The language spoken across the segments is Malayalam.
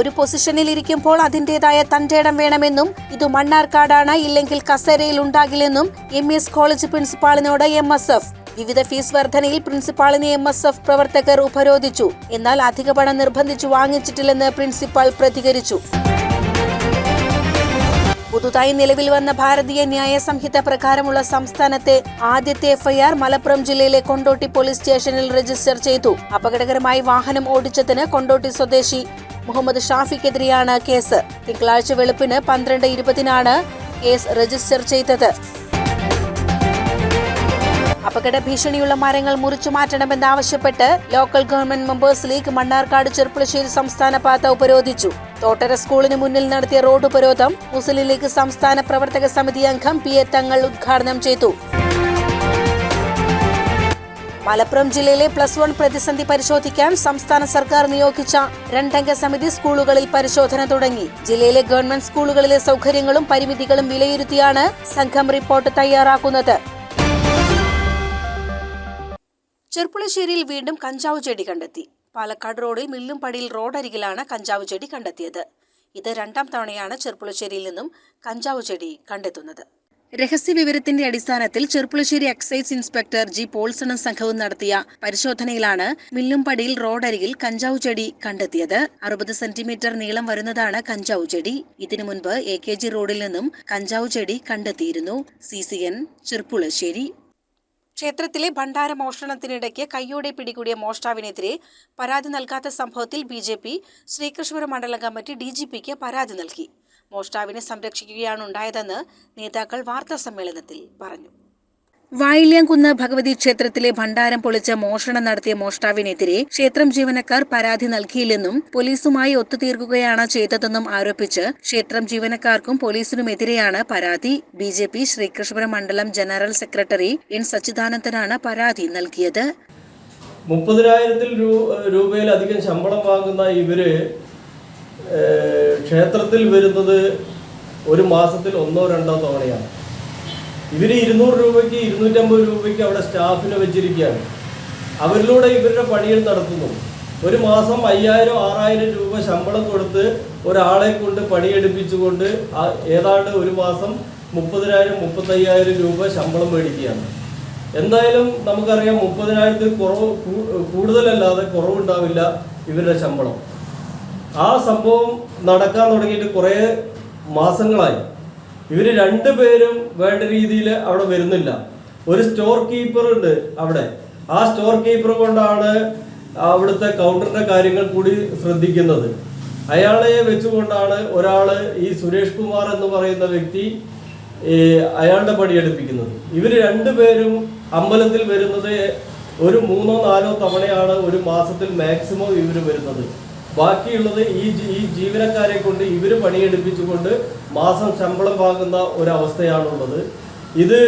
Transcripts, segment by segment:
ഒരു പൊസിഷനിൽ ഇരിക്കുമ്പോൾ അതിന്റേതായ തന്റെ ഇടം വേണമെന്നും ഇത് മണ്ണാർക്കാടാണ് ഇല്ലെങ്കിൽ കസേരയിൽ ഉണ്ടാകില്ലെന്നും എം എസ് കോളേജ് പ്രിൻസിപ്പാളിനോട് എം എസ് എഫ്. വിവിധ ഫീസ് വർധനയിൽ പ്രിൻസിപ്പാളിനെ എം എസ് എഫ് പ്രവർത്തകർ ഉപരോധിച്ചു. എന്നാൽ അധിക പണം നിർബന്ധിച്ചു വാങ്ങിച്ചിട്ടില്ലെന്ന് പ്രിൻസിപ്പാൾ പ്രതികരിച്ചു. പുതുതായി നിലവിൽ വന്ന ഭാരതീയ ന്യായ സംഹിത പ്രകാരമുള്ള സംസ്ഥാനത്തെ ആദ്യത്തെ എഫ്ഐആർ മലപ്പുറം ജില്ലയിലെ കൊണ്ടോട്ടി പോലീസ് സ്റ്റേഷനിൽ രജിസ്റ്റർ ചെയ്തു. അപകടകരമായി വാഹനം ഓടിച്ചതിന് കൊണ്ടോട്ടി സ്വദേശി മുഹമ്മദ് ഷാഫിക്കെതിരെയാണ് കേസ്. തിങ്കളാഴ്ച വെളുപ്പിന് പന്ത്രണ്ട് ഇരുപതിനാണ് കേസ് രജിസ്റ്റർ ചെയ്തത്. അപകട ഭീഷണിയുള്ള മരങ്ങൾ മുറിച്ചു മാറ്റണമെന്ന് ആവശ്യപ്പെട്ട് local government members league Mannarkkad Cherpulassery സംസ്ഥാന പാത ഉപരോധിച്ചു. തോട്ടര സ്കൂളിന് മുന്നിൽ നടത്തിയ റോഡ് ഉപരോധം മുസ്ലിം ലീഗ് സംസ്ഥാന പ്രവർത്തക സമിതി അംഗം പി എ തങ്ങൾ ഉദ്ഘാടനം ചെയ്തു. മലപ്പുറം ജില്ലയിലെ പ്ലസ് വൺ പ്രതിസന്ധി പരിശോധിക്കാൻ സംസ്ഥാന സർക്കാർ നിയോഗിച്ച രണ്ടംഗ സമിതി സ്കൂളുകളിൽ പരിശോധന തുടങ്ങി. ജില്ലയിലെ ഗവൺമെന്റ് സ്കൂളുകളിലെ സൗകര്യങ്ങളും പരിമിതികളും വിലയിരുത്തിയാണ് സംഘം റിപ്പോർട്ട് തയ്യാറാക്കുന്നത്. ചെർപ്പുളശ്ശേരിയിൽ വീണ്ടും കഞ്ചാവ് ചെടി കണ്ടെത്തി. പാലക്കാട് റോഡിൽ മില്ലും പടിയിൽ റോഡരികിലാണ് കഞ്ചാവ് ചെടി കണ്ടെത്തിയത്. ഇത് രണ്ടാം തവണയാണ് ചെർപ്പുളശ്ശേരിയിൽ നിന്നും കഞ്ചാവ് ചെടി കണ്ടെത്തുന്നത്. രഹസ്യ വിവരത്തിന്റെ അടിസ്ഥാനത്തിൽ ചെർപ്പുളശ്ശേരി എക്സൈസ് ഇൻസ്പെക്ടർ ജി പോൾസണും സംഘവും നടത്തിയ പരിശോധനയിലാണ് മില്ലുംപടിയിൽ റോഡരികിൽ കഞ്ചാവ് ചെടി കണ്ടെത്തിയത്. അറുപത് സെന്റിമീറ്റർ നീളം വരുന്നതാണ് കഞ്ചാവ് ചെടി. ഇതിനു മുൻപ് എ കെ ജി റോഡിൽ നിന്നും കഞ്ചാവ് ചെടി കണ്ടെത്തിയിരുന്നു. C C N Cherpulassery. ക്ഷേത്രത്തിലെ ഭണ്ഡാര മോഷണത്തിനിടയ്ക്ക് കയ്യോടെ പിടികൂടിയ മോഷ്ടാവിനെതിരെ പരാതി നൽകാത്ത സംഭവത്തിൽ ബി ജെ പി ശ്രീകൃഷ്ണപുരം മണ്ഡലം കമ്മിറ്റി ഡി ജി പിക്ക് പരാതി നൽകി. മോഷ്ടാവിനെ സംരക്ഷിക്കുകയാണ് ഉണ്ടായതെന്ന് നേതാക്കൾ വാർത്താസമ്മേളനത്തിൽ പറഞ്ഞു. വായില്യാംകുന്ന് ഭഗവതി ക്ഷേത്രത്തിലെ ഭണ്ഡാരം പൊളിച്ച മോഷണം നടത്തിയ മോഷ്ടാവിനെതിരെ ക്ഷേത്രം ജീവനക്കാർ പരാതി നൽകിയില്ലെന്നും പോലീസുമായി ഒത്തുതീർക്കുകയാണ് ചെയ്തതെന്നും ആരോപിച്ച് ക്ഷേത്രം ജീവനക്കാർക്കും പോലീസിനുമെതിരെയാണ് പരാതി. ബി ജെ പി ശ്രീകൃഷ്ണപുരം മണ്ഡലം ജനറൽ സെക്രട്ടറി എൻ സച്ചിദാനന്ദനാണ് പരാതി നൽകിയത്. മുപ്പതിനായിരത്തിൽ രൂപയിലധികം ശമ്പളം വാങ്ങുന്ന ഇവർ ക്ഷേത്രത്തിൽ വരുന്നത് ഒരു മാസത്തിൽ ഒന്നോ രണ്ടോ തവണയാണ്. ഇവർ ഇരുന്നൂറ് രൂപയ്ക്ക് ഇരുന്നൂറ്റമ്പത് രൂപയ്ക്ക് അവിടെ സ്റ്റാഫിനെ വെച്ചിരിക്കുകയാണ്. അവരിലൂടെ ഇവരുടെ പണികൾ നടത്തുന്നു. ഒരു മാസം അയ്യായിരം ആറായിരം രൂപ ശമ്പളം കൊടുത്ത് ഒരാളെ കൊണ്ട് പണിയെടുപ്പിച്ചുകൊണ്ട് ഏതാണ്ട് ഒരു മാസം മുപ്പതിനായിരം മുപ്പത്തയ്യായിരം രൂപ ശമ്പളം മേടിക്കുകയാണ്. എന്തായാലും നമുക്കറിയാം മുപ്പതിനായിരത്തിൽ കുറവ് കൂടുതലല്ലാതെ കുറവുണ്ടാവില്ല ഇവരുടെ ശമ്പളം. ആ സംഭവം നടക്കാൻ തുടങ്ങിയിട്ട് കുറേ മാസങ്ങളായി. ഇവർ രണ്ടുപേരും വേണ്ട രീതിയിൽ അവിടെ വരുന്നില്ല. ഒരു സ്റ്റോർ കീപ്പർ ഉണ്ട് അവിടെ. ആ സ്റ്റോർ കീപ്പർ കൊണ്ടാണ് അവിടുത്തെ കൗണ്ടറിന്റെ കാര്യങ്ങൾ കൂടി ശ്രദ്ധിക്കുന്നത്. അയാളെ വെച്ചുകൊണ്ടാണ് ഒരാൾ ഈ സുരേഷ് കുമാർ എന്ന് പറയുന്ന വ്യക്തി അയാളുടെ പണിയെടുപ്പിക്കുന്നത് ഇവർ രണ്ടുപേരും അമ്പലത്തിൽ വരുന്നത് ഒരു മൂന്നോ നാലോ തവണയാണ് ഒരു മാസത്തിൽ മാക്സിമം ഇവർ വരുന്നത്. ബാക്കിയുള്ളത് ഈ ഈ ജീവനക്കാരെ കൊണ്ട് ഇവർ പണിയെടുപ്പിച്ചുകൊണ്ട് മാസം ശമ്പളം വാങ്ങുന്ന ഒരവസ്ഥയാണുള്ളത്. ഇത്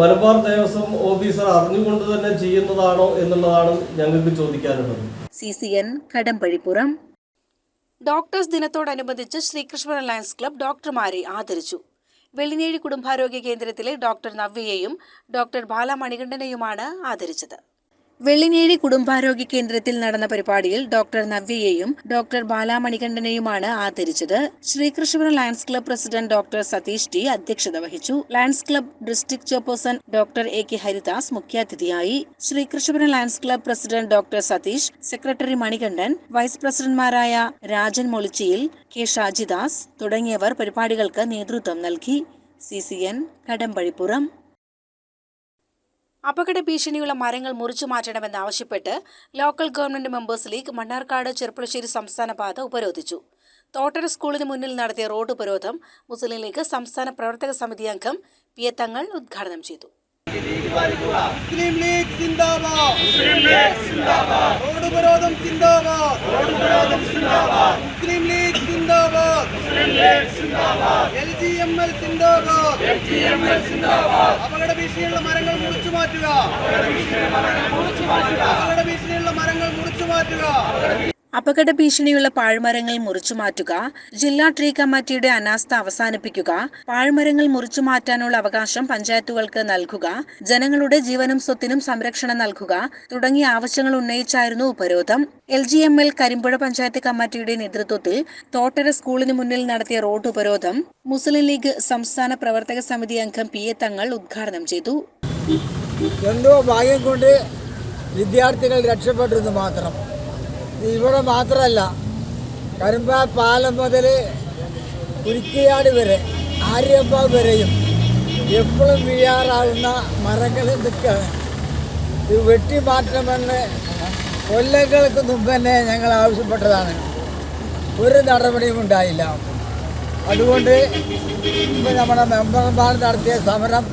മലബാർ ദേവസ്വം ഓഫീസർ അറിഞ്ഞുകൊണ്ട് തന്നെ ചെയ്യുന്നതാണോ എന്നുള്ളതാണ് ഞങ്ങൾക്ക് ചോദിക്കാനുള്ളത്. C C N Kadampazhipuram. Doctors ദിനത്തോടനുബന്ധിച്ച് ശ്രീകൃഷ്ണ അലയൻസ് ക്ലബ് ഡോക്ടർമാരെ ആദരിച്ചു. വെള്ളിനേഴി കുടുംബാരോഗ്യ കേന്ദ്രത്തിലെ ഡോക്ടർ നവ്യയെയും ഡോക്ടർ ബാല മണികണ്ഠനെയുമാണ് ആദരിച്ചത്. വെള്ളിനേഴി കുടുംബാരോഗ്യ കേന്ദ്രത്തിൽ നടന്ന പരിപാടിയിൽ ഡോക്ടർ നവ്യയെയും ഡോക്ടർ ബാലാമണികണ്ഠനെയുമാണ് ആദരിച്ചത്. Sreekrishnapuram Lions club president doctor Satheesh T അധ്യക്ഷത വഹിച്ചു. Lions club district chairperson doctor A K Haridas മുഖ്യാതിഥിയായി. Sreekrishnapuram Lions club president doctor Satheesh secretary Manikandan vice പ്രസിഡന്റ്മാരായ Rajan മൊളിച്ചിയിൽ കെ ഷാജിദാസ് തുടങ്ങിയവർ പരിപാടികൾക്ക് നേതൃത്വം നൽകി. C C N Kadampazhipuram. അപകട ഭീഷണിയുള്ള മരങ്ങൾ മുറിച്ചു മാറ്റണമെന്നാവശ്യപ്പെട്ട് local government members league Mannarkkad Cherpulassery സംസ്ഥാന പാത ഉപരോധിച്ചു. തോട്ടര സ്കൂളിന് മുന്നിൽ നടത്തിയ റോഡ് ഉപരോധം മുസ്ലിം ലീഗ് സംസ്ഥാന പ്രവർത്തക സമിതി അംഗം പി എ തങ്ങൾ ഉദ്ഘാടനം ചെയ്തു. മുസ്ലിം ലീഗ് സിന്ദാബാദ്. മുസ്ലിം ലീഗ് സിന്ദാബാദ്. റോഡ് ഉപരോധം സിന്ദാബാദ്. റോഡ് ഉപരോധം സിന്ദാബാദ്. മുസ്ലിം ലീഗ് സിന്ദാബാദ്. മുസ്ലിം ലീഗ് സിന്ദാബാദ്. എൽ ജി എം എൽ സിന്ദാബാദ്. എൽ ജി എം എൽ സിന്ദാബാദ് അപകട ഭീഷണിയുള്ള മരങ്ങൾ മുറിച്ചു മാറ്റുക. അപകട ഭീഷണിയുള്ള മരങ്ങൾ മുറിച്ചു മാറ്റുക. അപകട ഭീഷണിയുള്ള പാഴ്മരങ്ങൾ മുറിച്ചു മാറ്റുക ജില്ലാ ട്രീ കമ്മിറ്റിയുടെ അനാസ്ഥ അവസാനിപ്പിക്കുക പാഴ്മരങ്ങൾ മുറിച്ചു മാറ്റാനുള്ള അവകാശം പഞ്ചായത്തുകൾക്ക് നൽകുക ജനങ്ങളുടെ ജീവനും സ്വത്തിനും സംരക്ഷണം നൽകുക തുടങ്ങിയ ആവശ്യങ്ങൾ ഉന്നയിച്ചായിരുന്നു ഉപരോധം. L G M L Karimpuzha panchayat കമ്മിറ്റിയുടെ നേതൃത്വത്തിൽ തോട്ടര സ്കൂളിന് മുന്നിൽ നടത്തിയ റോഡ് ഉപരോധം മുസ്ലിം ലീഗ് സംസ്ഥാന പ്രവർത്തക സമിതി അംഗം പി എ തങ്ങൾ ഉദ്ഘാടനം ചെയ്തു. എന്തോ ഭാഗ്യം കൊണ്ട് വിദ്യാർത്ഥികൾ രക്ഷപ്പെട്ടിരുന്നു മാത്രം. ഇവിടെ മാത്രമല്ല കരുമ്പ പാലം മുതൽ കുരിക്കിയാട് വരെ ആര്യപ്പ വരെയും എപ്പോഴും വീഴാറാവുന്ന മരങ്ങൾ എന്തൊക്കെയാണ് ഇത് വെട്ടി മാറ്റണമെന്ന് കൊല്ലങ്ങൾക്ക് മുമ്പ് തന്നെ ഞങ്ങൾ ആവശ്യപ്പെട്ടതാണ്. ഒരു നടപടിയും ഉണ്ടായില്ല. അതുകൊണ്ട് ഇപ്പം നമ്മുടെ മെമ്പർമാർ നടത്തിയ സമരം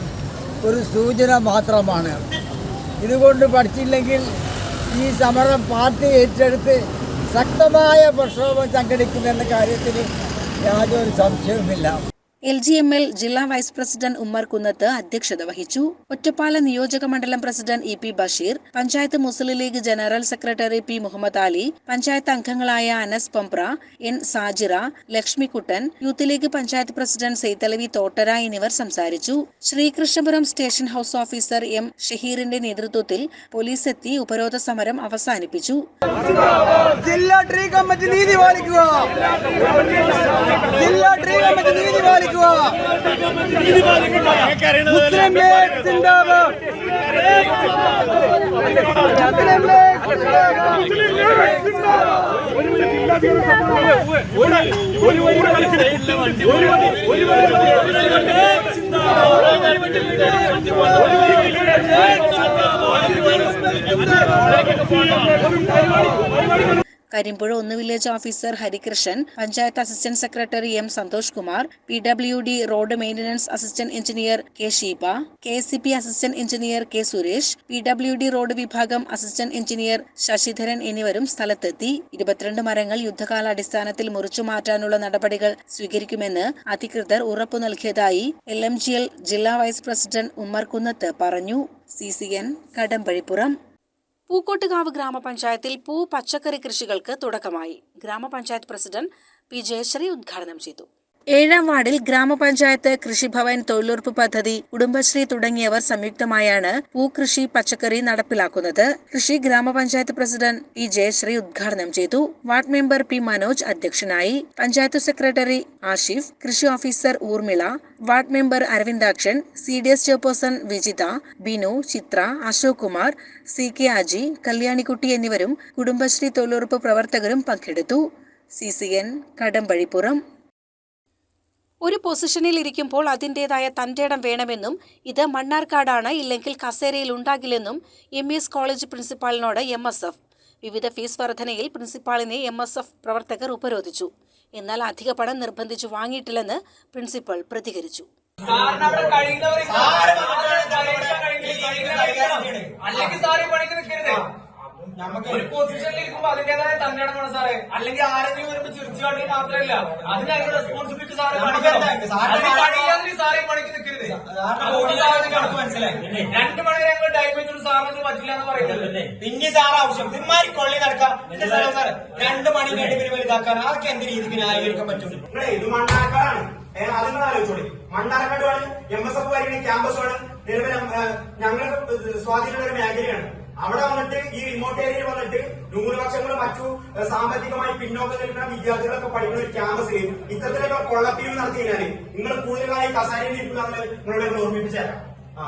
ഒരു സൂചന മാത്രമാണ്. ഇതുകൊണ്ട് പഠിച്ചില്ലെങ്കിൽ ഈ സമരം പാർട്ടി ഏറ്റെടുത്ത് ശക്തമായ പ്രക്ഷോഭം സംഘടിക്കുമെന്ന കാര്യത്തിൽ യാതൊരു സംശയവുമില്ല. എൽ ജി എം എൽ ജില്ലാ വൈസ് പ്രസിഡന്റ് ഉമ്മർ കുന്നത്ത് അധ്യക്ഷത വഹിച്ചു. ഒറ്റപ്പാല നിയോജക മണ്ഡലം president E P Basheer panchayat Muslim League general secretary P Muhammad Ali panchayat അംഗങ്ങളായ Anas Pampra N Sajira Lakshmikuttan youth league panchayat president Saithalavi Thottara എന്നിവർ സംസാരിച്ചു. Sreekrishnapuram station house officer M ഷഹീറിന്റെ നേതൃത്വത്തിൽ പോലീസ് എത്തി ഉപരോധ സമരം അവസാനിപ്പിച്ചു. ജില്ലാ ട്രീ നീതി നീതി മുസ്ലിം ലീഗ് സിന്ദാബാദ് മുസ്ലിം ലീഗ് കരിമ്പുഴ ഒന്ന് village officer Harikrishnan panchayat assistant secretary M Santhosh Kumar P W D road maintenance assistant engineer K Sheeba K C P assistant engineer K Suresh P W D road വിഭാഗം അസിസ്റ്റന്റ് എഞ്ചിനീയർ ശശിധരൻ എന്നിവരും സ്ഥലത്തെത്തി. ഇരുപത്തിരണ്ട് മരങ്ങൾ യുദ്ധകാലാടിസ്ഥാനത്തിൽ മുറിച്ചു മാറ്റാനുള്ള നടപടികൾ സ്വീകരിക്കുമെന്ന് അധികൃതർ ഉറപ്പു നൽകിയതായി എൽ എം ജി എൽ ജില്ലാ വൈസ് പ്രസിഡന്റ് ഉമ്മർ കുന്നത്ത് പറഞ്ഞു. C C N Kadambazhipuram. Pookottukavu ഗ്രാമപഞ്ചായത്തിൽ പൂ പച്ചക്കറി കൃഷികൾക്ക് തുടക്കമായി. ഗ്രാമപഞ്ചായത്ത് പ്രസിഡന്റ് പി ജയശ്രീ ഉദ്ഘാടനം ചെയ്തു. ഏഴാം വാർഡിൽ ഗ്രാമപഞ്ചായത്ത് കൃഷിഭവൻ തൊഴിലുറപ്പ് പദ്ധതി കുടുംബശ്രീ തുടങ്ങിയവർ സംയുക്തമായാണ് പൂക്കൃഷി പച്ചക്കറി നടപ്പിലാക്കുന്നത്. കൃഷി ഗ്രാമപഞ്ചായത്ത് പ്രസിഡന്റ് പി ജയശ്രീ ഉദ്ഘാടനം ചെയ്തു. വാർഡ് മെമ്പർ പി മനോജ് അധ്യക്ഷനായി. പഞ്ചായത്ത് സെക്രട്ടറി ആഷിഫ് കൃഷി officer Urmila ward member Aravindakshan C D S chairperson Vijitha Binu Chithra Ashok Kumar C K Aji Kalyanikutty എന്നിവരും കുടുംബശ്രീ തൊഴിലുറപ്പ് പ്രവർത്തകരും പങ്കെടുത്തു. C C N Kadambazhipuram. ഒരു പൊസിഷനിൽ ഇരിക്കുമ്പോൾ അതിന്റെതായ തന്റെ ഇടം വേണമെന്നും ഇത് മണ്ണാർക്കാടാണ് ഇല്ലെങ്കിൽ കസേരയിൽ ഉണ്ടാകില്ലെന്നും എം എസ് കോളേജ് പ്രിൻസിപ്പാളിനോട് എം എസ് എഫ് വിവിധ ഫീസ് വർധനയിൽ പ്രിൻസിപ്പാളിനെ എം എസ് എഫ് പ്രവർത്തകർ ഉപരോധിച്ചു. എന്നാൽ അധിക പണം നിർബന്ധിച്ചു വാങ്ങിയിട്ടില്ലെന്ന് പ്രിൻസിപ്പൽ പ്രതികരിച്ചു. അല്ലെങ്കിൽ ഒരു പൊസിഷനിൽ ഇരിക്കുമ്പോ അതിന്റേതായ തന്നെയാണ് വേണം സാറേ. അല്ലെങ്കിൽ ആരെങ്കിലും വരുമ്പോ ചിരിച്ചു കാട്ടി മാത്രമല്ല അതിന് അതിന്റെ റെസ്പോൺസിബിലിറ്റി സാറ് കഴിയാതെ സാറേ പണിക്ക് നിൽക്കരുത് മനസ്സിലായി. രണ്ട് മണി വരെ ഞങ്ങൾ ടൈം വെച്ചിട്ട് സാറിന് പറ്റില്ല എന്ന് പറയുന്നത്. പിന്നെ സാർ ആവശ്യം. ഇമാരി കൊള്ളി നടക്കാം. സാർ രണ്ട് മണി വേണ്ടി വരുമ്പോൾ ഇതാക്കാൻ ആർക്ക് എന്ത് രീതിക്ക് ന്യായീകരിക്കാൻ പറ്റും ഇത് മണ്ണാർക്കാടാണ് ഏഹ് അത് നിങ്ങൾ ആലോചിച്ചോളി. മണ്ണാർക്കാടുമാണ് എം എസ് എഫ് വരികയും ക്യാമ്പസുമാണ് നിലവിൽ ഞങ്ങൾക്ക് സ്വാധീനമുള്ള ഒരു മേഖലയാണ്. അവിടെ വന്നിട്ട് ഈ റിമോട്ട് ഏരിയയിൽ വന്നിട്ട് ന്യൂനപക്ഷങ്ങൾ മറ്റു സാമ്പത്തികമായി പിന്നോക്കം നിൽക്കുന്ന വിദ്യാർത്ഥികളൊക്കെ പഠിക്കുന്ന ഒരു ക്യാമ്പസിൽ ഇത്തരത്തിലൊക്കെ കൊള്ളപ്പിരിവ് നടത്തി നിങ്ങൾ കൂടുതലായി കസാരയിൽ ഇരിക്കുന്ന നിങ്ങളോട് ഓർമ്മിപ്പിച്ചേരാം ആ.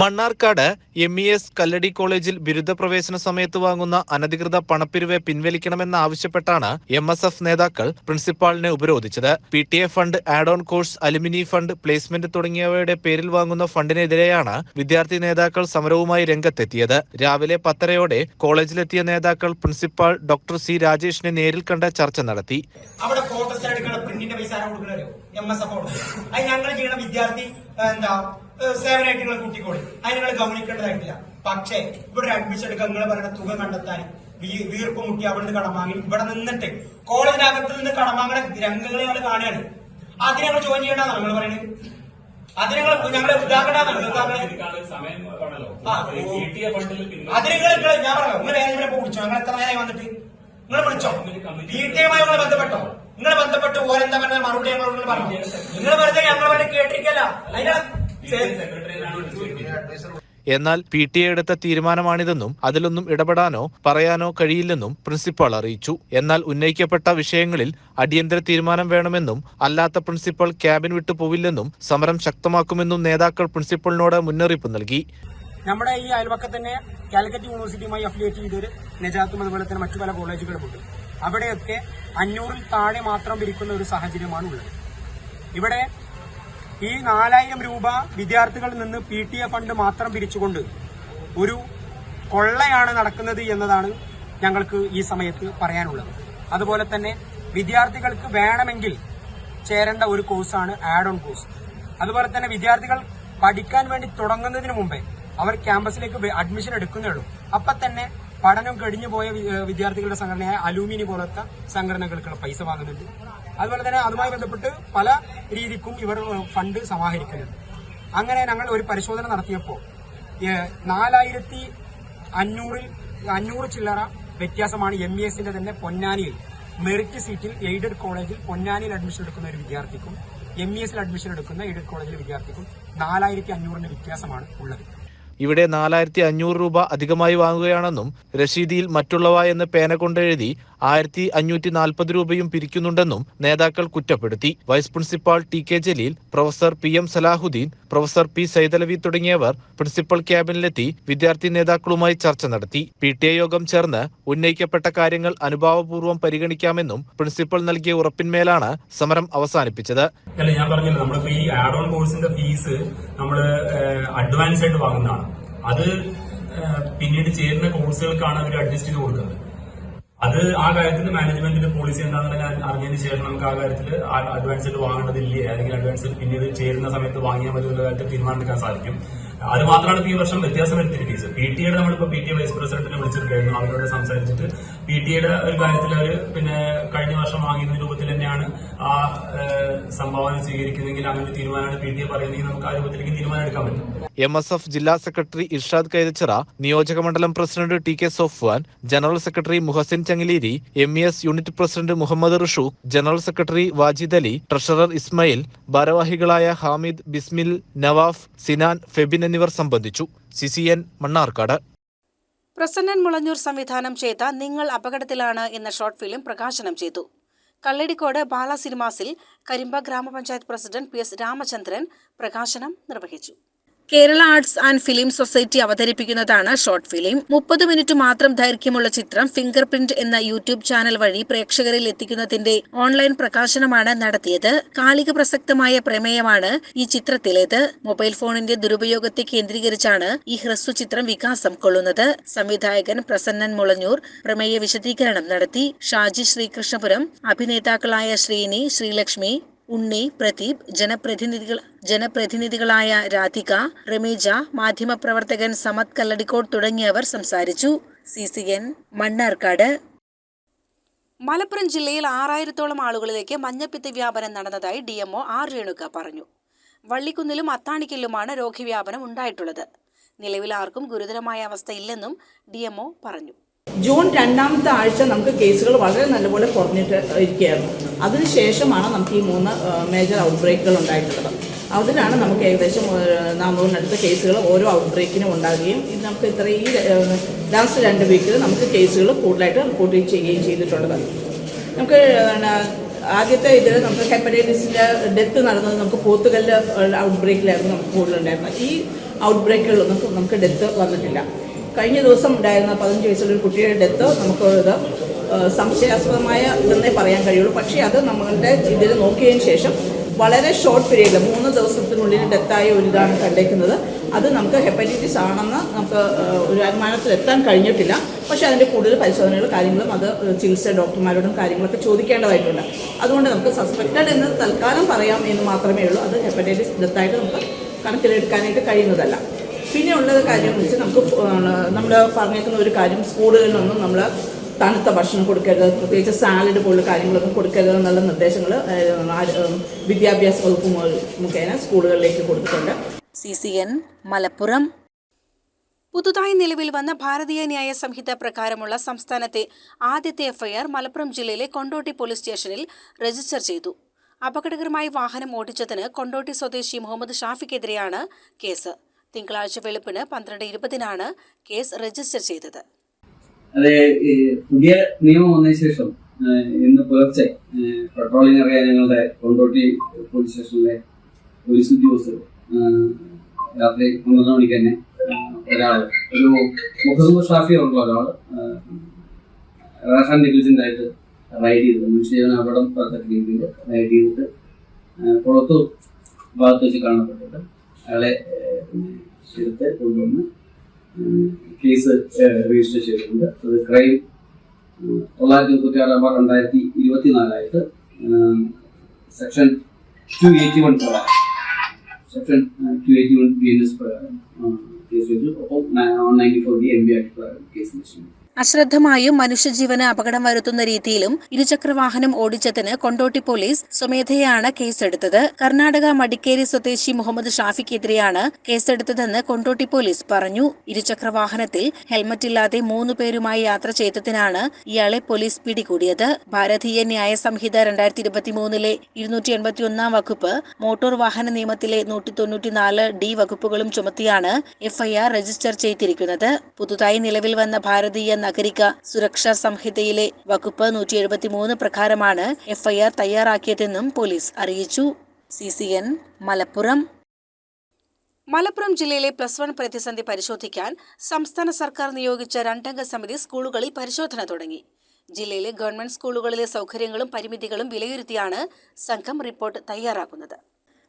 Mannarkkad M E S Kalladi കോളേജിൽ ബിരുദ പ്രവേശന സമയത്ത് വാങ്ങുന്ന അനധികൃത പണപ്പിരിവ് പിൻവലിക്കണമെന്ന് ആവശ്യപ്പെട്ടാണ് എം എസ് എഫ് നേതാക്കൾ പ്രിൻസിപ്പാളിനെ ഉപരോധിച്ചത്. P T A fund add on course alumni fund placement തുടങ്ങിയവയുടെ പേരിൽ വാങ്ങുന്ന ഫണ്ടിനെതിരെയാണ് വിദ്യാർത്ഥി നേതാക്കൾ സമരവുമായി രംഗത്തെത്തിയത്. രാവിലെ പത്തരയോടെ കോളേജിലെത്തിയ നേതാക്കൾ പ്രിൻസിപ്പാൾ ഡോക്ടർ സി രാജേഷിനെ നേരിൽ കണ്ട ചർച്ച നടത്തി. വിദ്യാർത്ഥി എന്താ സേവനമായിട്ട് നിങ്ങൾ കൂട്ടിക്കോളി. അതിന് നിങ്ങൾ ഗവനിക്കേണ്ടതായിട്ടില്ല പക്ഷേ ഇവിടെ അഡ്മിഷൻ എടുക്കാൻ നിങ്ങൾ പറയുന്ന തുക കണ്ടെത്താൻ വീർപ്പ് മുട്ടി അവിടെ നിന്ന് കടം വാങ്ങി ഇവിടെ നിന്നിട്ട് കോളേജിനകത്ത് നിന്ന് കടം വാങ്ങണ രംഗങ്ങൾ ഞങ്ങൾ കാണുകയാണ്. അതിന് ഞങ്ങൾ ജോയിൻ ചെയ്യണ്ടെന്നാണ് നിങ്ങൾ പറയുന്നത് അതിന് ഞങ്ങൾ ഞങ്ങളെ. അതിന് ഞാൻ നിങ്ങൾ മാനേജ്മെന്റ് വിളിച്ചോ നിങ്ങൾ എത്ര നേരമായി വന്നിട്ട്? നിങ്ങൾ വിളിച്ചോ? പി ടി എമായി നിങ്ങൾ ബന്ധപ്പെട്ടോ? നിങ്ങൾ ബന്ധപ്പെട്ട് ഓരെന്താ പറഞ്ഞ മറുപടി ഞങ്ങൾ പറഞ്ഞു? നിങ്ങൾ വെറുതെ ഞങ്ങൾ വേണ്ടി കേട്ടിരിക്കല്ല. അതിനാ എന്നാൽ പി ടി എ എടുത്ത തീരുമാനമാണിതെന്നും അതിലൊന്നും ഇടപെടാനോ പറയാനോ കഴിയില്ലെന്നും പ്രിൻസിപ്പാൾ അറിയിച്ചു. എന്നാൽ ഉന്നയിക്കപ്പെട്ട വിഷയങ്ങളിൽ അടിയന്തര തീരുമാനം വേണമെന്നും അല്ലാത്ത പ്രിൻസിപ്പൽ ക്യാബിൻ വിട്ടു പോവില്ലെന്നും സമരം ശക്തമാക്കുമെന്നും നേതാക്കൾ പ്രിൻസിപ്പളിനോട് മുന്നറിയിപ്പ് നൽകി. നമ്മുടെ ഈ അയൽവക്കത്ത് തന്നെ കാലിക്കറ്റ് യൂണിവേഴ്സിറ്റിയുമായി അഫിലിയേറ്റ് ചെയ്തൊരു നജാത്തും അതുപോലെ തന്നെ മറ്റു പല കോളേജുകളുമുണ്ട്. അവിടെയൊക്കെ അഞ്ഞൂറിൽ താഴെ മാത്രം വിരിക്കുന്ന ഒരു സാഹചര്യമാണ് ഉള്ളത് ഇവിടെ ഈ നാലായിരം രൂപ വിദ്യാർത്ഥികളിൽ നിന്ന് പി ടി എ ഫണ്ട് മാത്രം പിരിച്ചുകൊണ്ട് ഒരു കൊള്ളയാണ് നടക്കുന്നത് എന്നതാണ് ഞങ്ങൾക്ക് ഈ സമയത്ത് പറയാനുള്ളത്. അതുപോലെ തന്നെ വിദ്യാർത്ഥികൾക്ക് വേണമെങ്കിൽ ചേരേണ്ട ഒരു കോഴ്സാണ് ആഡ് ഓൺ കോഴ്സ് അതുപോലെ തന്നെ വിദ്യാർത്ഥികൾ പഠിക്കാൻ വേണ്ടി തുടങ്ങുന്നതിന് മുമ്പേ അവർ ക്യാമ്പസിലേക്ക് അഡ്മിഷൻ എടുക്കുന്നേ അപ്പം അപ്പൊ തന്നെ പഠനം കഴിഞ്ഞു പോയ വിദ്യാർത്ഥികളുടെ സംഘടനയായ അലൂമിനി പോലത്തെ സംഘടനകൾക്കുള്ള പൈസ വാങ്ങുന്നുണ്ട്. അതുപോലെ തന്നെ അതുമായി ബന്ധപ്പെട്ട് പല രീതിക്കും ഇവർ ഫണ്ട് സമാഹരിക്കുന്നുണ്ട്. അങ്ങനെ ഞങ്ങൾ ഒരു പരിശോധന നടത്തിയപ്പോൾ നാലായിരത്തി അഞ്ഞൂറിൽ അഞ്ഞൂറ് ചില്ലറ വ്യത്യാസമാണ് എം ഇ എസിന്റെ തന്നെ പൊന്നാനിയിൽ. മെറിറ്റ് സീറ്റിൽ എയ്ഡഡ് കോളേജിൽ പൊന്നാനിയിൽ അഡ്മിഷൻ എടുക്കുന്ന ഒരു വിദ്യാർത്ഥിക്കും എം ഇ എസിൽ അഡ്മിഷൻ എടുക്കുന്ന എയ്ഡഡ് കോളേജിലെ വിദ്യാർത്ഥിക്കും നാലായിരത്തി അഞ്ഞൂറിന്റെ വ്യത്യാസമാണ് ഉള്ളത്. ഇവിടെ നാലായിരത്തി അഞ്ഞൂറ് രൂപ അധികമായി വാങ്ങുകയാണെന്നും രശീതിയിൽ മറ്റുള്ളവ എന്ന് പേന കൊണ്ടെഴുതി ആയിരത്തി അഞ്ഞൂറ്റി നാൽപ്പത് രൂപയും പിരിക്കുന്നുണ്ടെന്നും നേതാക്കൾ കുറ്റപ്പെടുത്തി. Vice principal T K Jaleel professor P M Salahuddin professor P Saithalavi തുടങ്ങിയവർ പ്രിൻസിപ്പൽ ക്യാബിനിലെത്തി വിദ്യാർത്ഥി നേതാക്കളുമായി ചർച്ച നടത്തി. പി ടി എ യോഗം ചേർന്ന് ഉന്നയിക്കപ്പെട്ട കാര്യങ്ങൾ അനുഭാവപൂർവം പരിഗണിക്കാമെന്നും പ്രിൻസിപ്പൽ നൽകിയ ഉറപ്പിന്മേലാണ് സമരം അവസാനിപ്പിച്ചത്. അല്ല ഞാൻ പറഞ്ഞില്ല. നമ്മളിപ്പോ ഈ ആഡ് ഓൺ കോഴ്സിന്റെ ഫീസ് നമ്മൾ അഡ്വാൻസ് ആയിട്ട് വാങ്ങുന്നതാണ്. അത് പിന്നീട് ചേരുന്ന കോഴ്സുകൾക്കാണ് അവർ അഡ്ജസ്റ്റ് ചെയ്ത് കൊടുക്കുന്നത്. അത് ആ കാര്യത്തിൽ മാനേജ്മെന്റിന്റെ പോളിസി എന്താണെന്ന് അറിഞ്ഞതിന് ശേഷം നമുക്ക് ആ കാര്യത്തിൽ അഡ്വാൻസ് ആയിട്ട് വാങ്ങേണ്ടതില്ലേ? അല്ലെങ്കിൽ അഡ്വാൻസ് പിന്നീട് ചേരുന്ന സമയത്ത് വാങ്ങിയാൽ മതി എന്നുള്ള തീരുമാനമെടുക്കാൻ സാധിക്കും. അത് മാത്രമാണ് ഈ വർഷം വ്യത്യാസം വരുത്തിയത്. ഫീസ് പി ടി എയുടെ നമ്മളിപ്പോ പി ടി വൈസ് പ്രസിഡന്റിനെ വിളിച്ചിട്ടുണ്ടായിരുന്നു. അവരോട് സംസാരിച്ചിട്ട് പി ടി എയുടെ ഒരു കാര്യത്തിൽ അവർ പിന്നെ കഴിഞ്ഞ വർഷം വാങ്ങിയിരുന്ന രൂപത്തിൽ തന്നെയാണ് ആ സംഭാവന സ്വീകരിക്കുന്നതെങ്കിൽ അങ്ങനെ തീരുമാനമാണ് പി ടി പറയുന്നെങ്കിൽ നമുക്ക് ആ രൂപത്തിലേക്ക് തീരുമാനം എടുക്കാൻ പറ്റും. എം എസ് എഫ് ജില്ലാ സെക്രട്ടറി ഇർഷാദ് കൈതച്ചിറ നിയോജക മണ്ഡലം president T K Sofwan general secretary Muhsin Changaleri M E S unit president Muhammad Rashookh general secretary Wajid Ali treasurer Ismail ഭാരവാഹികളായ ഹാമിദ് ബിസ്മിൽ നവാഫ് സിനാൻ ഫെബിൻ എന്നിവർ സംബന്ധിച്ചു. C C N Mannarkkad. Prasannan Mulanjoor സംവിധാനം ചെയ്ത നിങ്ങൾ അപകടത്തിലാണ് എന്ന ഷോർട്ട് ഫിലിം പ്രകാശനം ചെയ്തു. കള്ളടിക്കോട് ബാല സിനിമാസിൽ കരിമ്പ ഗ്രാമപഞ്ചായത്ത് പ്രസിഡന്റ് പി എസ് രാമചന്ദ്രൻ പ്രകാശനം നിർവഹിച്ചു. Kerala arts and film society അവതരിപ്പിക്കുന്നതാണ് short film. മുപ്പത് മിനിറ്റ് മാത്രം ദൈർഘ്യമുള്ള ചിത്രം ഫിംഗർ പ്രിന്റ് എന്ന യൂട്യൂബ് ചാനൽ വഴി പ്രേക്ഷകരിൽ എത്തിക്കുന്നതിന്റെ ഓൺലൈൻ പ്രകാശനമാണ് നടത്തിയത്. കാലിക പ്രസക്തമായ പ്രമേയമാണ് ഈ ചിത്രത്തിലേത്. മൊബൈൽ ഫോണിന്റെ ദുരുപയോഗത്തെ കേന്ദ്രീകരിച്ചാണ് ഈ ഹ്രസ്വ ചിത്രം വികാസം കൊള്ളുന്നത്. സംവിധായകൻ പ്രസന്നൻ മുളഞ്ഞൂർ പ്രമേയ വിശദീകരണം നടത്തി. ഷാജി ശ്രീകൃഷ്ണപുരം അഭിനേതാക്കളായ ശ്രീനി ശ്രീലക്ഷ്മി ഉണ്ണി പ്രദീപ് ജനപ്രതിനിധികൾ ജനപ്രതിനിധികളായ രാധിക റമീജ മാധ്യമപ്രവർത്തകൻ സമത് കല്ലടിക്കോട് തുടങ്ങിയവർ സംസാരിച്ചു. C C N Mannarkkad. Malappuram ജില്ലയിൽ ആറായിരത്തോളം ആളുകളിലേക്ക് മഞ്ഞപ്പിത്ത വ്യാപനം നടന്നതായി ഡി എംഒ ആർ രേണുക പറഞ്ഞു. വള്ളിക്കുന്നിലും അത്താണിക്കലിലുമാണ് രോഗവ്യാപനം ഉണ്ടായിട്ടുള്ളത്. നിലവിൽ ആർക്കും ഗുരുതരമായ അവസ്ഥയില്ലെന്നും ഡി എംഒ പറഞ്ഞു. ജൂൺ രണ്ടാമത്തെ ആഴ്ച നമുക്ക് കേസുകൾ വളരെ നല്ലപോലെ കുറഞ്ഞിട്ട് ഇരിക്കുകയായിരുന്നു. അതിനുശേഷമാണ് നമുക്ക് ഈ മൂന്ന് മേജർ ഔട്ട്ബ്രേക്കുകൾ ഉണ്ടായിട്ടുള്ളത്. അതിലാണ് നമുക്ക് ഏകദേശം നാമൂറിനടുത്ത കേസുകൾ ഓരോ ഔട്ട്ബ്രേക്കിനും ഉണ്ടാകുകയും ഇത് നമുക്ക് ഇത്ര ഈ ലാസ്റ്റ് രണ്ട് വീക്കിൽ നമുക്ക് കേസുകൾ കൂടുതലായിട്ട് റിപ്പോർട്ട് ചെയ്യുകയും ചെയ്തിട്ടുള്ളത്. നമുക്ക് ആദ്യത്തെ ഇതിൽ നമുക്ക് ഹെപ്പറ്റൈറ്റിസിന്റെ ഡെത്ത് നടന്നത് നമുക്ക് പോത്തുകല്ല് ഔട്ട്ബ്രേക്കിലായിരുന്നു നമുക്ക് കൂടുതലുണ്ടായിരുന്നത്. ഈ ഔട്ട് ബ്രേക്കുകളൊന്നും നമുക്ക് ഡെത്ത് വന്നിട്ടില്ല. കഴിഞ്ഞ ദിവസം ഉണ്ടായിരുന്ന പതിനഞ്ച് വയസ്സുള്ള ഒരു കുട്ടിയുടെ ഡെത്ത് നമുക്ക് ഇത് സംശയാസ്പദമായ ഇതെന്നേ പറയാൻ കഴിയുള്ളൂ. പക്ഷേ അത് നമ്മളുടെ ഇതിൽ നോക്കിയതിന് ശേഷം വളരെ ഷോർട്ട് പീരീഡിൽ മൂന്ന് ദിവസത്തിനുള്ളിൽ ഡെത്തായ ഒരു ഇതാണ് കണ്ടേക്കുന്നത്. അത് നമുക്ക് ഹെപ്പറ്റൈറ്റിസ് ആണെന്ന് നമുക്ക് ഒരു അനുമാനത്തിൽ എത്താൻ കഴിഞ്ഞിട്ടില്ല. പക്ഷേ അതിന്റെ കൂടുതൽ പരിശോധനകളും കാര്യങ്ങളും അത് ചികിത്സ ഡോക്ടർമാരോടും കാര്യങ്ങളൊക്കെ ചോദിക്കേണ്ടതായിട്ടുണ്ട്. അതുകൊണ്ട് നമുക്ക് സസ്പെക്റ്റഡ് എന്ന് തൽക്കാലം പറയാം എന്ന് മാത്രമേ ഉള്ളൂ. അത് ഹെപ്പറ്റൈറ്റിസ് ഡെത്തായിട്ട് നമുക്ക് കണക്കിലെടുക്കാനായിട്ട് കഴിയുന്നതല്ല. പിന്നെ ഉള്ളത് കാര്യം എന്ന് വെച്ചാൽ നമുക്ക് നമ്മൾ പറഞ്ഞേക്കുന്ന ഒരു കാര്യം സ്കൂളുകളിലൊന്നും നമ്മൾ തണുത്ത ഭക്ഷണം കൊടുക്കരുത് പ്രത്യേകിച്ച് സാലഡ് പോലുള്ള കാര്യങ്ങളൊന്നും കൊടുക്കരുത് എന്നുള്ള നിർദ്ദേശങ്ങൾ വിദ്യാഭ്യാസ വകുപ്പ് മുഖേന സ്കൂളുകളിലേക്ക് കൊടുത്തിട്ടുണ്ട്. C C N Malappuram. പുതുതായി നിലവിൽ വന്ന ഭാരതീയ ന്യായ സംഹിത പ്രകാരമുള്ള സംസ്ഥാനത്തെ ആദ്യത്തെ എഫ്ഐആർ മലപ്പുറം ജില്ലയിലെ കൊണ്ടോട്ടി പോലീസ് സ്റ്റേഷനിൽ രജിസ്റ്റർ ചെയ്തു. അപകടകരമായി വാഹനം ഓടിച്ചതിന് കൊണ്ടോട്ടി സ്വദേശി മുഹമ്മദ് ഷാഫിക്കെതിരെയാണ് കേസ്. തിങ്കളാഴ്ച വെളുപ്പിന് പന്ത്രണ്ട് ഇരുപതിനാണ് കേസ് രജിസ്റ്റർ ചെയ്തത്. അതെ പുതിയ നിയമം വന്നതിന് ശേഷം ഇന്ന് പുലർച്ചെ പെട്രോളിംഗ് അറിയാൻ ഞങ്ങളുടെ കൊണ്ടോട്ടി പോലീസ് സ്റ്റേഷനിലെ പോലീസ് ഉദ്യോഗസ്ഥർ രാത്രി പന്ത്രണ്ട് മണിക്ക് തന്നെ ഒരാൾ ഒരു മുഖദ് ഷാഫി ഉള്ള ഒരാൾ റേഷൻ നെഗ്ലിജന്റ് ആയിട്ട് റൈഡ് ചെയ്തത് മനുഷ്യജീവന അപകടം രീതിയിൽ റൈഡ് ചെയ്തിട്ട് പുറത്തു ഭാഗത്ത് വെച്ച് കാണപ്പെട്ടിട്ട് അയാളെ എടുത്ത് കൊണ്ടുവന്ന് കേസ് രജിസ്റ്റർ ചെയ്തിട്ടുണ്ട്. അത് ക്രൈം തൊള്ളായിരത്തി മുപ്പത്തി ആറ് ബാർ രണ്ടായിരത്തി ഇരുപത്തിനാലായിട്ട് നാലായിട്ട് സെക്ഷൻ ടു എയ്റ്റി വൺ പ്രകാരം section two eighty one B N S പ്രകാരം കേസ് ചെയ്തു. ഒപ്പം ninety four D M B act പ്രകാരം കേസ് രജിസ്റ്റർ ചെയ്തു. അശ്രദ്ധമായും മനുഷ്യജീവന് അപകടം വരുത്തുന്ന രീതിയിലും ഇരുചക്രവാഹനം ഓടിച്ചതിന് കൊണ്ടോട്ടി പോലീസ് സ്വമേധയാണ് കേസെടുത്തത്. കർണാടക മടിക്കേരി സ്വദേശി മുഹമ്മദ് ഷാഫിക്കെതിരെയാണ് കേസെടുത്തതെന്ന് കൊണ്ടോട്ടി പോലീസ് പറഞ്ഞു. ഇരുചക്രവാഹനത്തിൽ ഹെൽമറ്റ് ഇല്ലാതെ മൂന്ന് പേരുമായി യാത്ര ചെയ്തതിനാണ് ഇയാളെ പോലീസ് പിടികൂടിയത്. ഭാരതീയ ന്യായ സംഹിത രണ്ടായിരത്തി ഇരുപത്തിമൂന്നിലെ ഇരുന്നൂറ്റി എൺപത്തിയൊന്നാം വകുപ്പ് മോട്ടോർ വാഹന നിയമത്തിലെ നൂറ്റി തൊണ്ണൂറ്റിനാല് ഡി വകുപ്പുകളും ചുമത്തിയാണ് എഫ്ഐആർ രജിസ്റ്റർ ചെയ്തിരിക്കുന്നത്. പുതുതായി നിലവിൽ വന്ന ഭാരതീയ നഗരിക സുരക്ഷാ സംഹിതയിലെ വകുപ്പ് നൂറ്റി എഴുപത്തി മൂന്ന് പ്രകാരമാണ് എഫ്ഐആർ തയ്യാറാക്കിയതെന്നും പോലീസ് അറിയിച്ചു. C C N Malappuram. Malappuram ജില്ലയിലെ പ്ലസ് വൺ പ്രതിസന്ധി പരിശോധിക്കാൻ സംസ്ഥാന സർക്കാർ നിയോഗിച്ച രണ്ടംഗ സമിതി സ്കൂളുകളിൽ പരിശോധന തുടങ്ങി. ജില്ലയിലെ ഗവൺമെന്റ് സ്കൂളുകളിലെ സൗകര്യങ്ങളും പരിമിതികളും വിലയിരുത്തിയാണ് സംഘം റിപ്പോർട്ട് തയ്യാറാക്കുന്നത്.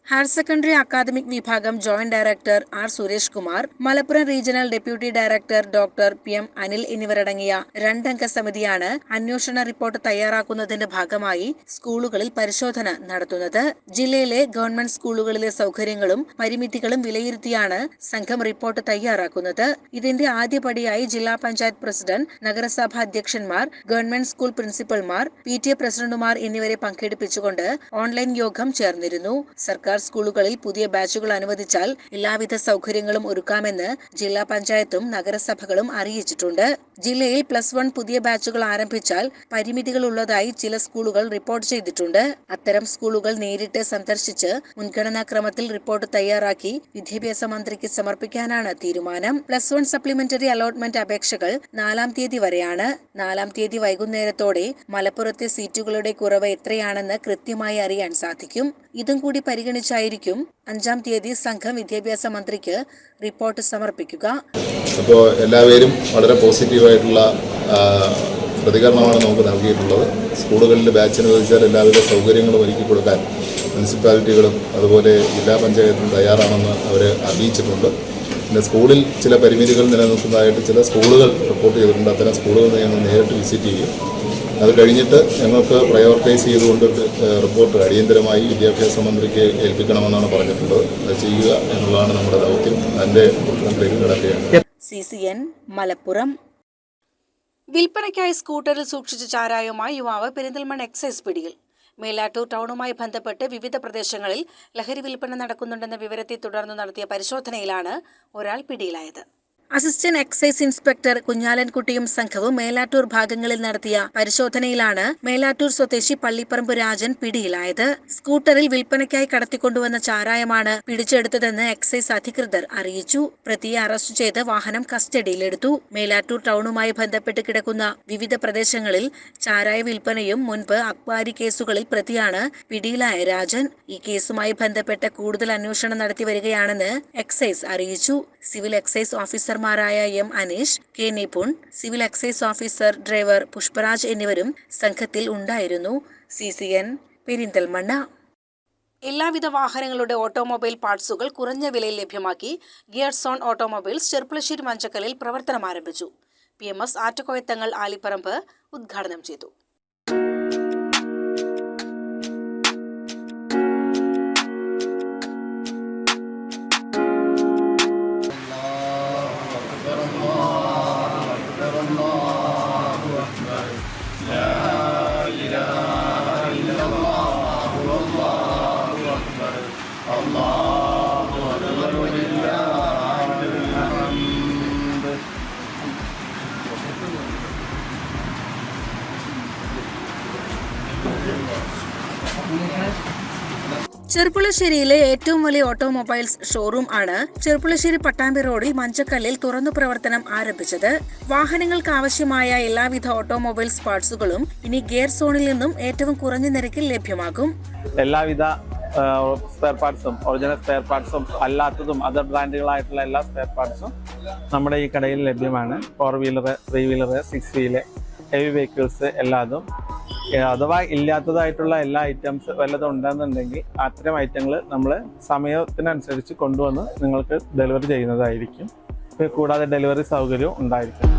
ഹയർ സെക്കൻഡറി അക്കാദമിക് വിഭാഗം joint director R Suresh Kumar Malappuram regional deputy director doctor P M Anil എന്നിവരടങ്ങിയ രണ്ടംഗ സമിതിയാണ് അന്വേഷണ റിപ്പോർട്ട് തയ്യാറാക്കുന്നതിന്റെ ഭാഗമായി സ്കൂളുകളിൽ പരിശോധന നടത്തുന്നത്. ജില്ലയിലെ ഗവൺമെന്റ് സ്കൂളുകളിലെ സൗകര്യങ്ങളും പരിമിതികളും വിലയിരുത്തിയാണ് സംഘം റിപ്പോർട്ട് തയ്യാറാക്കുന്നത്. ഇതിന്റെ ആദ്യപടിയായി ജില്ലാ പഞ്ചായത്ത് പ്രസിഡന്റ് നഗരസഭാ അധ്യക്ഷന്മാർ ഗവൺമെന്റ് സ്കൂൾ പ്രിൻസിപ്പൽമാർ പി ടി എ പ്രസിഡന്റുമാർ എന്നിവരെ പങ്കെടുപ്പിച്ചുകൊണ്ട് ഓൺലൈൻ യോഗം ചേർന്നിരുന്നു. സർക്കാർ സ്കൂളുകളിൽ പുതിയ ബാച്ചുകൾ അനുവദിച്ചാൽ എല്ലാവിധ സൗകര്യങ്ങളും ഒരുക്കാമെന്ന് ജില്ലാ പഞ്ചായത്തും നഗരസഭകളും അറിയിച്ചിട്ടുണ്ട്. ജില്ലയിൽ പ്ലസ് വൺ പുതിയ ബാച്ചുകൾ ആരംഭിച്ചാൽ പരിമിതികൾ ഉള്ളതായി ചില സ്കൂളുകൾ റിപ്പോർട്ട് ചെയ്തിട്ടുണ്ട്. അത്തരം സ്കൂളുകൾ നേരിട്ട് സന്ദർശിച്ച് മുൻഗണനാക്രമത്തിൽ റിപ്പോർട്ട് തയ്യാറാക്കി വിദ്യാഭ്യാസ മന്ത്രിക്ക് സമർപ്പിക്കാനാണ് തീരുമാനം. പ്ലസ് വൺ സപ്ലിമെന്ററി അലോട്ട്മെന്റ് അപേക്ഷകൾ നാലാം തീയതി വരെയാണ്. നാലാം തീയതി വൈകുന്നേരത്തോടെ മലപ്പുറത്തെ സീറ്റുകളുടെ കുറവ് എത്രയാണെന്ന് കൃത്യമായി അറിയാൻ സാധിക്കും. ഇതും കൂടി പരിഗണിച്ചായിരിക്കും അഞ്ചാം തീയതി സംഘം വിദ്യാഭ്യാസ മന്ത്രിക്ക് റിപ്പോർട്ട് സമർപ്പിക്കുക. അപ്പോൾ എല്ലാവരും വളരെ പോസിറ്റീവായിട്ടുള്ള പ്രതികരണമാണ് നമുക്ക് നൽകിയിട്ടുള്ളത്. സ്കൂളുകളിൽ ബാച്ച് അനുവദിച്ചാൽ എല്ലാവിധ സൗകര്യങ്ങളും ഒരുക്കി കൊടുക്കാൻ മുനിസിപ്പാലിറ്റികളും അതുപോലെ ജില്ലാ പഞ്ചായത്തും തയ്യാറാണെന്ന് അവർ അറിയിച്ചിട്ടുണ്ട്. പിന്നെ സ്കൂളിൽ ചില പരിമിതികൾ നിലനിൽക്കുന്നതായിട്ട് ചില സ്കൂളുകൾ റിപ്പോർട്ട് ചെയ്തിട്ടുണ്ട്. അത്തരം സ്കൂളുകൾ ഞങ്ങൾ നേരിട്ട് വിസിറ്റ് ചെയ്യും. അത് കഴിഞ്ഞിട്ട് ഞങ്ങൾക്ക് പ്രയോറിറ്റൈസ് ചെയ്തുകൊണ്ട് റിപ്പോർട്ട് അടിയന്തരമായി വിദ്യാഭ്യാസ മന്ത്രിക്ക് ഏൽപ്പിക്കണമെന്നാണ് പറഞ്ഞിട്ടുള്ളത്. അത് ചെയ്യുക എന്നുള്ളതാണ് നമ്മുടെ ദൗത്യം. അതിന്റെ പ്രവർത്തനത്തിലേക്ക് കിടക്കുകയാണ്. C C N Malappuram. വിൽപ്പനയ്ക്കായി സ്കൂട്ടറിൽ സൂക്ഷിച്ച ചാരായവുമായി യുവാവ് പെരിന്തൽമൺ എക്സൈസ് പിടിയിൽ. മേലാറ്റൂർ ടൗണുമായി ബന്ധപ്പെട്ട് വിവിധ പ്രദേശങ്ങളിൽ ലഹരി വിൽപ്പന നടക്കുന്നുണ്ടെന്ന വിവരത്തെ തുടർന്ന് നടത്തിയ പരിശോധനയിലാണ് ഒരാൾ പിടിയിലായത്. അസിസ്റ്റന്റ് എക്സൈസ് ഇൻസ്പെക്ടർ കുഞ്ഞാലൻകുട്ടിയും സംഘവും മേലാറ്റൂർ ഭാഗങ്ങളിൽ നടത്തിയ പരിശോധനയിലാണ് മേലാറ്റൂർ സ്വദേശി പള്ളിപ്പറമ്പ് രാജൻ പിടിയിലായത്. സ്കൂട്ടറിൽ വിൽപ്പനയ്ക്കായി കടത്തിക്കൊണ്ടുവന്ന ചാരായമാണ് പിടിച്ചെടുത്തതെന്ന് എക്സൈസ് അധികൃതർ അറിയിച്ചു. പ്രതിയെ അറസ്റ്റ് ചെയ്ത് വാഹനം കസ്റ്റഡിയിലെടുത്തു. മേലാറ്റൂർ ടൗണുമായി ബന്ധപ്പെട്ട് കിടക്കുന്ന വിവിധ പ്രദേശങ്ങളിൽ ചാരായ വിൽപ്പനയും മുൻപ് അക്ബാരി കേസുകളിൽ പ്രതിയാണ് പിടിയിലായ രാജൻ. ഈ കേസുമായി ബന്ധപ്പെട്ട് കൂടുതൽ അന്വേഷണം നടത്തി വരികയാണെന്ന് എക്സൈസ് അറിയിച്ചു. സിവിൽ എക്സൈസ് ഓഫീസർമാരായ M Aneesh K Nipun civil excise officer driver Pushparaj എന്നിവരും സംഘത്തിൽ ഉണ്ടായിരുന്നു. C C N Perinthalmanna. എല്ലാവിധ വാഹനങ്ങളുടെ ഓട്ടോമൊബൈൽ പാർട്സുകൾ കുറഞ്ഞ വിലയിൽ ലഭ്യമാക്കി ഗിയർസോൺ ഓട്ടോമൊബൈൽസ് ചെർപ്പുളശ്ശേരി മഞ്ചക്കലിൽ പ്രവർത്തനം ആരംഭിച്ചു P M S Attakoya Thangal Alipparamba ഉദ്ഘാടനം ചെയ്തു. ചെർപ്പുളശ്ശേരിയിലെ ഏറ്റവും വലിയ ഓട്ടോമൊബൈൽസ് ഷോറൂം ആണ് ചെർപ്പുളശ്ശേരി പട്ടാമ്പി റോഡിൽ മഞ്ചക്കല്ലിൽ തുറന്നു പ്രവർത്തനം ആരംഭിച്ചത്. വാഹനങ്ങൾക്ക് ആവശ്യമായ എല്ലാവിധ ഓട്ടോമൊബൈൽസ് പാർട്സുകളും ഇനി ഗിയർ സോണിൽ നിന്നും ഏറ്റവും കുറഞ്ഞ നിരക്കിൽ ലഭ്യമാകും. എല്ലാവിധ സ്പെയർ പാർട്സും ഒറിജിനൽ സ്പെയർ പാർട്സും അല്ലാത്തതും അതർ ബ്രാൻഡുകളായിട്ടുള്ള എല്ലാ സ്പെയർ പാർട്സും നമ്മുടെ ഈ കടയിൽ ലഭ്യമാണ്. Four wheeler three wheeler six wheel heavy vehicles എല്ലാതും. അഥവാ ഇല്ലാത്തതായിട്ടുള്ള എല്ലാ ഐറ്റംസ് വല്ലതും ഉണ്ടെന്നുണ്ടെങ്കിൽ അത്തരം ഐറ്റങ്ങൾ നമ്മൾ സമയത്തിനനുസരിച്ച് കൊണ്ടുവന്ന് നിങ്ങൾക്ക് ഡെലിവറി ചെയ്യുന്നതായിരിക്കും. കൂടാതെ ഡെലിവറി സൗകര്യവും ഉണ്ടായിരിക്കും.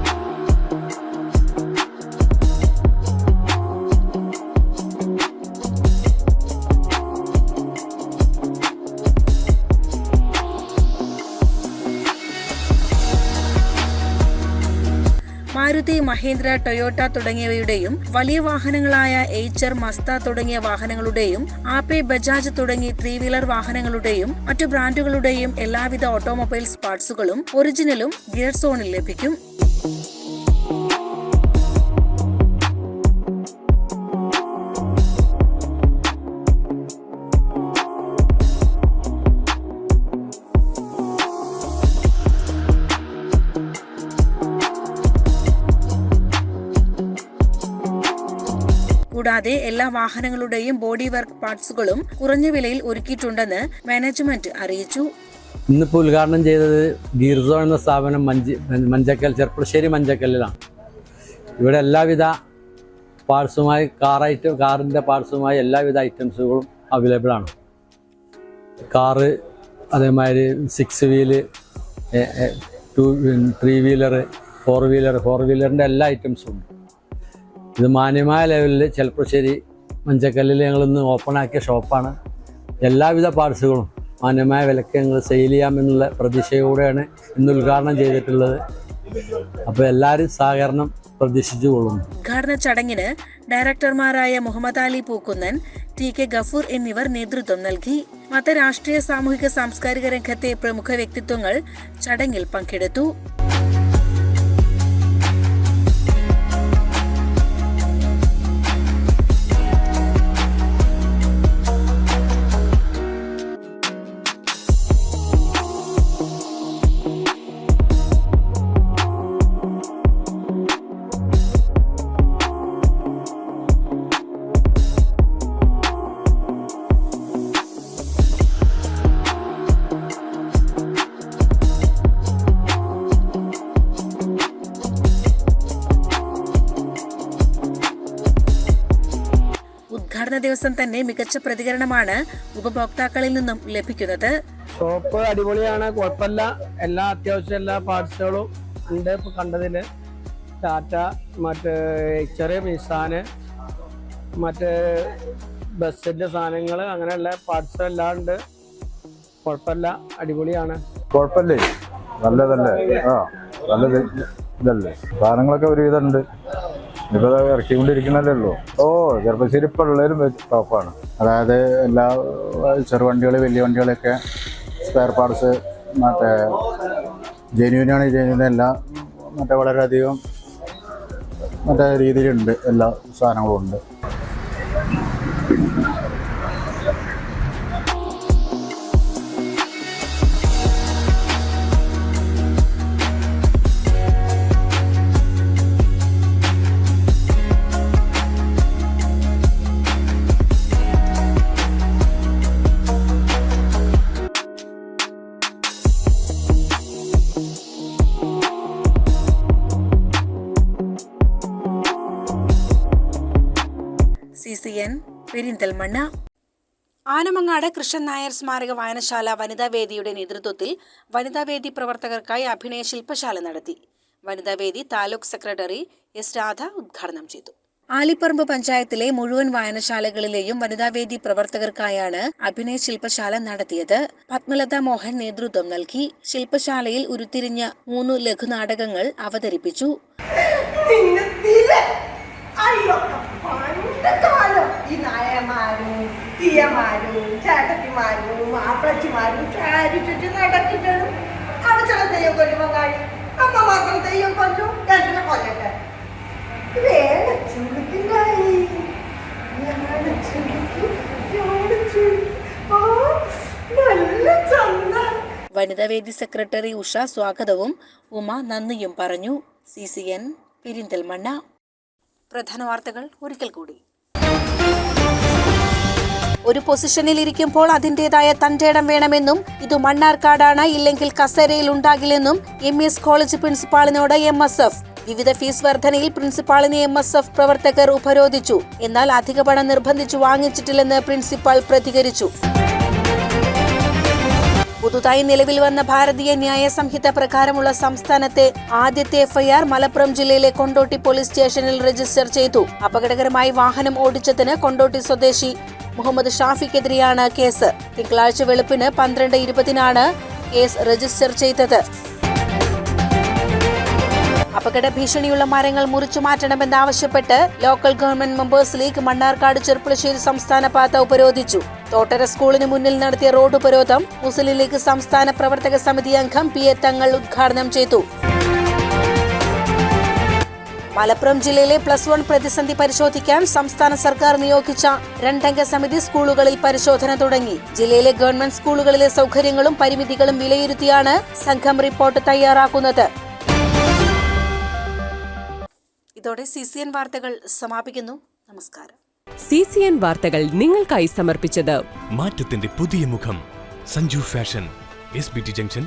മാരുതി മഹേന്ദ്ര ടൊയോട്ട തുടങ്ങിയവയുടെയും വലിയ വാഹനങ്ങളായ എയ്ച്ചർ മസ്ത തുടങ്ങിയ വാഹനങ്ങളുടെയും ആപ്പി ബജാജ് തുടങ്ങി ത്രീ വീലർ വാഹനങ്ങളുടെയും മറ്റു ബ്രാൻഡുകളുടെയും എല്ലാവിധ ഓട്ടോമൊബൈൽസ് പാർട്സുകളും ഒറിജിനലും ഗിയർ സോണിൽ ലഭിക്കും. എല്ലാ വാഹനങ്ങളുടെയും ബോഡി വർക്ക് പാർട്സുകളും കുറഞ്ഞ വിലയിൽ ഒരുക്കിയിട്ടുണ്ടെന്ന് മാനേജ്മെന്റ് അറിയിച്ചു. ഇന്നിപ്പോൾ ഉദ്ഘാടനം ചെയ്തത് ഗീർസോ എന്ന സ്ഥാപനം മഞ്ചി മഞ്ചക്കൽ ചെർപ്പുളശ്ശേരി മഞ്ചക്കല്ലിലാണ്. ഇവിടെ എല്ലാവിധ പാർട്സുമായി കാർ ഐറ്റം കാറിന്റെ പാർട്സുമായി എല്ലാവിധ ഐറ്റംസുകളും അവൈലബിൾ ആണ്. കാറ് അതേമാതിരി six wheel two three wheeler four wheeler four വീലറിന്റെ എല്ലാ ഐറ്റംസും ഉണ്ട്. ഇത് മാന്യമായ ലെവലിൽ ചെലപ്പശ്ശേരി മഞ്ചക്കല്ലിൽ ഞങ്ങളിന്ന് ഓപ്പൺ ആക്കിയ ഷോപ്പാണ് എല്ലാവിധ പാർട്സുകളും മാന്യമായ വിലക്ക് ഞങ്ങൾ സെയിൽ ചെയ്യാമെന്നുള്ള പ്രതീക്ഷയോടെയാണ് ഇന്ന് ഉദ്ഘാടനം ചെയ്തിട്ടുള്ളത്. അപ്പോൾ എല്ലാവരും സഹകരണം പ്രതീക്ഷിച്ചു കൊള്ളുന്നു. ഉദ്ഘാടന ചടങ്ങിന് ഡയറക്ടർമാരായ മുഹമ്മദ് അലി പൂക്കുന്നൻ ടി കെ ഗഫൂർ എന്നിവർ നേതൃത്വം നൽകി. മത രാഷ്ട്രീയ സാമൂഹിക സാംസ്കാരിക രംഗത്തെ പ്രമുഖ വ്യക്തിത്വങ്ങൾ ചടങ്ങിൽ പങ്കെടുത്തു. ദിവസം തന്നെ മികച്ച പ്രതികരണമാണ് ഉപഭോക്താക്കളിൽ നിന്നും ലഭിക്കുന്നത്. ഷോപ്പ് അടിപൊളിയാണ് കുഴപ്പമില്ല. എല്ലാ അത്യാവശ്യം എല്ലാ പാർട്സുകളും ഉണ്ട് ഇപ്പൊ കണ്ടതിൽ. ടാറ്റ മറ്റേ ചെറിയ മിസാന് മറ്റേ ബസ്സിന്റെ സാധനങ്ങൾ അങ്ങനെയുള്ള പാർട്സ് എല്ലാം ഉണ്ട്. കുഴപ്പമില്ല അടിപൊളിയാണ്. കുഴപ്പമില്ലേ? നല്ലതല്ലേ? ആ നല്ലത്. ഇതല്ലേ? സാധനങ്ങളൊക്കെ ഒരുവിധം ഉണ്ട് ഇപ്പൊ ദാ ഇറക്കിക്കൊണ്ടിരിക്കണല്ലേ ഉള്ളൂ ഓ ചെറുപ്പശ്ശേരി ഇപ്പൊ ഉള്ളതിലും ടോപ്പാണ്. അതായത് എല്ലാ ചെറുവണ്ടികൾ വലിയ വണ്ടികളൊക്കെ സ്പെയർ പാർട്സ് മറ്റേ ജെന്യൂനാണ് ജെന്യൂൻ എല്ലാം മറ്റേ വളരെയധികം മറ്റേ രീതിയിലുണ്ട് എല്ലാ സാധനങ്ങളും ഉണ്ട്. ആനമങ്ങാട് കൃഷ്ണൻ നായർ സ്മാരക വായനശാല വനിതാവേദിയുടെ നേതൃത്വത്തിൽ വനിതാവേദി പ്രവർത്തകർക്കായി അഭിനയ ശില്പശാല നടത്തി. വനിതാവേദി താലൂക്ക് സെക്രട്ടറി എസ് രാധ ഉദ്ഘാടനം ചെയ്തു. ആലിപ്പറമ്പ് പഞ്ചായത്തിലെ മുഴുവൻ വായനശാലകളിലെയും വനിതാവേദി പ്രവർത്തകർക്കായാണ് അഭിനയ ശില്പശാല നടത്തിയത്. പത്മലത മോഹൻ നേതൃത്വം നൽകി. ശില്പശാലയിൽ ഉരുത്തിരിഞ്ഞ മൂന്ന് ലഘുനാടകങ്ങൾ അവതരിപ്പിച്ചു. അയ്യോ ഈ തീയമാരും ചേട്ടത്തിമാരും മാപ്പിളച്ചിമാരും ചാരി ചുറ്റി നടക്കിട്ടും അവിടെ ചില തെയ്യം കൊല്ലുമ്പോൾ കാണി. അമ്മ മാത്രം തെയ്യം കൊല്ലും രണ്ടിനെ കൊല്ലട്ടെ. വേണച്ചുണ്ടിക്കായി നല്ല ചന്ത. വനിതാവേദി സെക്രട്ടറി ഉഷ സ്വാഗതവും. ഉമ നന്ദിയും പറഞ്ഞു. C C N Perinthalmanna. പ്രധാന വാർത്തകൾ ഒരിക്കൽ കൂടി. ഒരു പൊസിഷനിൽ ഇരിക്കുമ്പോൾ അതിന്റെതായ തന്റെ ഇടം വേണമെന്നും ഇത് മണ്ണാർക്കാടാണ് ഇല്ലെങ്കിൽ കസേരയിൽ ഉണ്ടാകില്ലെന്നും എം എസ് കോളേജ് പ്രിൻസിപ്പാളിനോട് എം എസ് എഫ്. വിവിധ ഫീസ് വർധനയിൽ പ്രിൻസിപ്പാളിനെ എം എസ് എഫ് പ്രവർത്തകർ ഉപരോധിച്ചു. എന്നാൽ അധിക പണം നിർബന്ധിച്ചു വാങ്ങിച്ചിട്ടില്ലെന്ന് പ്രിൻസിപ്പാൾ പ്രതികരിച്ചു. പുതുതായി നിലവിൽ വന്ന ഭാരതീയ ന്യായ സംഹിത പ്രകാരമുള്ള സംസ്ഥാനത്തെ ആദ്യത്തെ എഫ്ഐആർ മലപ്പുറം ജില്ലയിലെ കൊണ്ടോട്ടി പോലീസ് സ്റ്റേഷനിൽ രജിസ്റ്റർ ചെയ്തു. അപകടകരമായി വാഹനം ഓടിച്ചതിന് കൊണ്ടോട്ടി സ്വദേശി മുഹമ്മദ് ഷാഫിക്കെതിരെയാണ് കേസ്. തിങ്കളാഴ്ച വെളുപ്പിന് പന്ത്രണ്ട് ഇരുപതിനാണ് കേസ് രജിസ്റ്റർ ചെയ്തത്. അപകട ഭീഷണിയുള്ള മരങ്ങൾ മുറിച്ചു മാറ്റണമെന്നാവശ്യപ്പെട്ട് local government members league Mannarkkad Cherpulassery സംസ്ഥാന പാത ഉപരോധിച്ചു. തോട്ടര സ്കൂളിന് മുന്നിൽ നടത്തിയ റോഡ് ഉപരോധം മുസ്ലിം ലീഗ് സംസ്ഥാന പ്രവർത്തക സമിതി അംഗം പി എ തങ്ങൾ ഉദ്ഘാടനം ചെയ്തു. മലപ്പുറം ജില്ലയിലെ പ്ലസ് വൺ പ്രതിസന്ധി പരിശോധിക്കാൻ സംസ്ഥാന സർക്കാർ നിയോഗിച്ച രണ്ടംഗ സമിതി സ്കൂളുകളിൽ പരിശോധന തുടങ്ങി. ജില്ലയിലെ ഗവൺമെന്റ് സ്കൂളുകളിലെ സൗകര്യങ്ങളും പരിമിതികളും വിലയിരുത്തിയാണ് സംഘം റിപ്പോർട്ട് തയ്യാറാക്കുന്നത്. ഇതോടെ സി സി എൻ വാർത്തകൾ സമാപിക്കുന്നു. നമസ്കാരം. സി സി എൻ വാർത്തകൾ നിങ്ങൾക്കായി സമർപ്പിച്ചത് മാറ്റത്തിന്റെ പുതിയ മുഖം. Sanju fashion S B T junction